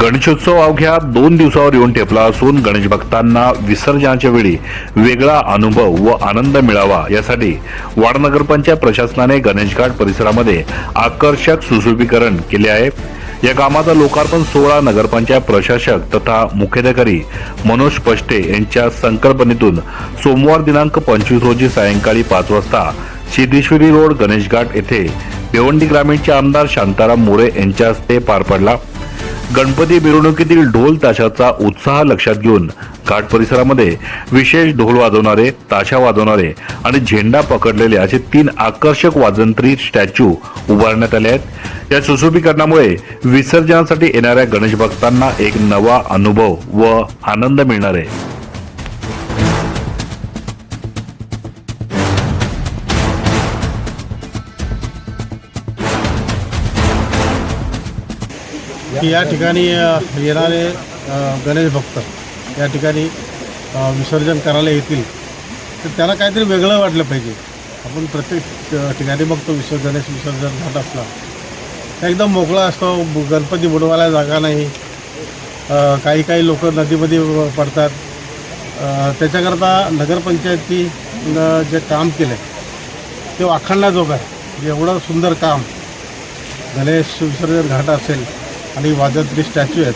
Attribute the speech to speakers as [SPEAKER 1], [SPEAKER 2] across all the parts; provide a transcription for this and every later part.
[SPEAKER 1] गणेशोत्सव अवघ्या दोन दिवसावर येऊन ठेपला असून गणेश भक्तांना विसर्जनाच्या वेळी वेगळा अनुभव व आनंद मिळावा यासाठी वाड नगरपंचायत प्रशासनाने गणेशघाट परिसरामध्ये आकर्षक सुशोभीकरण केले आहे. या कामाचा लोकार्पण सोहळा नगरपंचायत प्रशासक तथा मुख्याधिकारी मनोज पष्टे यांच्या संकल्पनेतून सोमवार दिनांक पंचवीस रोजी सायंकाळी पाच वाजता सिद्धेश्वरी रोड गणेशघाट येथे भिवंडी ग्रामीणचे आमदार शांताराम मोरे यांच्या हस्ते पार पडला. गणपती मिरवणुकीतील ढोल ताशाचा उत्साह लक्षात घेऊन घाट परिसरामध्ये विशेष ढोल वाजवणारे ताशा वाजवणारे आणि झेंडा पकडलेले असे तीन आकर्षक वाजंत्री स्टॅच्यू उभारण्यात आले आहेत. या सुशोभीकरणामुळे विसर्जनासाठी येणाऱ्या गणेश भक्तांना एक नवा अनुभव व आनंद मिळणार आहे.
[SPEAKER 2] की या ठिकाणी येणारे गणेश भक्त या ठिकाणी विसर्जन करायला येतील. तर त्यांना काहीतरी वेगळं वाटलं पाहिजे. आपण प्रत्येक ठिकाणी बघतो विसर्जन गणेश विसर्जन घाट असला. एकदम मोकळा असतो गणपती बुडवायला जागा नाही. काही काही लोक नदीमध्ये पडतात. त्याच्याकरता नगरपंचायतीनं जे काम केलं आहे ते वाखाणण्याजोगं आहे एवढं सुंदर काम. गणेश विसर्जन घाट असेल आणि वाजंत्री स्टॅच्यू आहेत.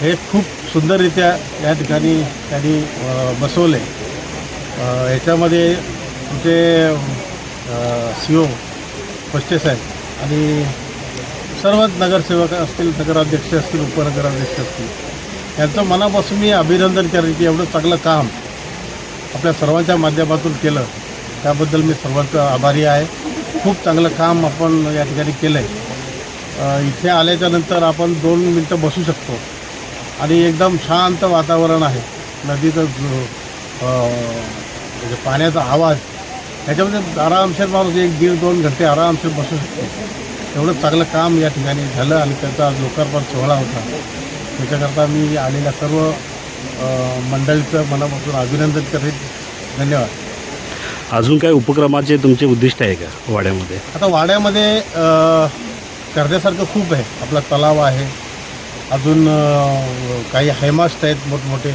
[SPEAKER 2] हे खूप सुंदररित्या या ठिकाणी त्यांनी बसवले. ह्याच्यामध्ये याच्यामध्ये सी ओ पष्टे साहेब आणि सर्वच नगरसेवक असतील नगराध्यक्ष असतील उपनगराध्यक्ष असतील यांचं मनापासून मी अभिनंदन करेन की एवढं चांगलं काम आपल्या सर्वांच्या माध्यमातून केलं. त्याबद्दल मी सर्वांचं आभारी आहे. खूप चांगलं काम आपण या ठिकाणी केलं आहे इथे आल्याच्यानंतर आपण दोन मिनटं बसू शकतो. आणि एकदम शांत वातावरण आहे. नदीचं म्हणजे पाण्याचा आवाज ह्याच्यामध्ये आरामशीर माणूस एक दीड दोन घंटे आरामशीर बसू शकतो. एवढं चांगलं काम या ठिकाणी झालं आणि त्याचा आज लोकार्पण सोहळा होता. त्याच्याकरता मी आलेल्या सर्व मंडळीचं मनापासून अभिनंदन करेन. धन्यवाद.
[SPEAKER 3] अजून काही उपक्रमाचे तुमचे उद्दिष्ट आहे का वाड्यामध्ये?
[SPEAKER 2] आता वाड्यामध्ये करण्यासारखं खूप आहे. आपला तलाव आहे. अजून काही हायमास्ट आहेत मोठमोठे.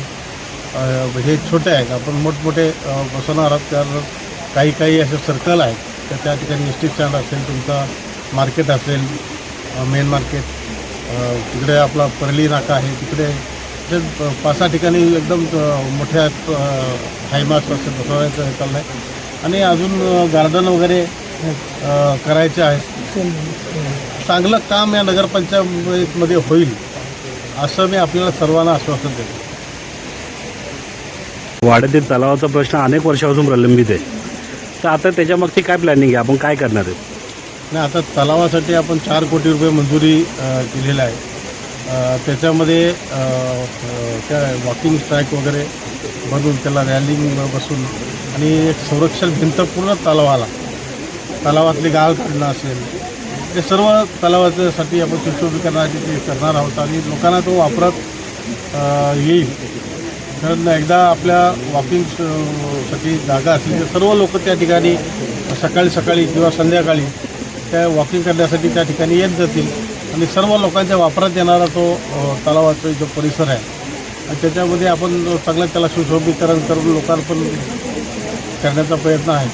[SPEAKER 2] हे छोटे आहेत. आपण मोठमोठे बसवणार आहोत. तर काही काही असे सर्कल आहेत. तर त्या ठिकाणी एस टी स्टँड असेल. तुमचा मार्केट असेल मेन मार्केट तिकडे आपला परली नाका आहे. तिकडे पाच सहा ठिकाणी एकदम मोठ्या हायमास्ट असे बसवायचं चाललं आहे आणि अजून गार्डन वगैरे करायचे आहे चांगलं काम या नगरपंचायतमध्ये होईल असं मी आपल्याला सर्वांना आश्वासन देतो.
[SPEAKER 3] वाड्यातील तलावाचा प्रश्न अनेक वर्षापासून प्रलंबित आहे. तर आता त्याच्यामागची काय प्लॅनिंग आहे? आपण काय करणार आहे?
[SPEAKER 2] आणि आता तलावासाठी आपण चार कोटी रुपये मंजुरी केलेलं आहे. अ, त्याच्यामध्ये अ, अ, त्या वॉकिंग स्ट्राईक वगैरे बनवून त्याला रॅलिंग बसून आणि एक संरक्षण भिंत पूर्ण तलावाला तलावातली गाळ काढणं असेल ते सर्व तलावाच्यासाठी आपण सुशोभीकरणाची ते करणार आहोत आणि लोकांना तो वापरात येईल. कारण एकदा आपल्या वॉकिंगसाठी जागा असली तर सर्व लोक त्या ठिकाणी सकाळी सकाळी किंवा संध्याकाळी त्या वॉकिंग करण्यासाठी त्या ठिकाणी येत जातील. आणि सर्व लोकांच्या वापरात येणारा तो तलावाचा जो परिसर आहे आणि त्याच्यामध्ये आपण चांगलं त्याला सुशोभीकरण करून लोकार्पण करण्याचा प्रयत्न आहे.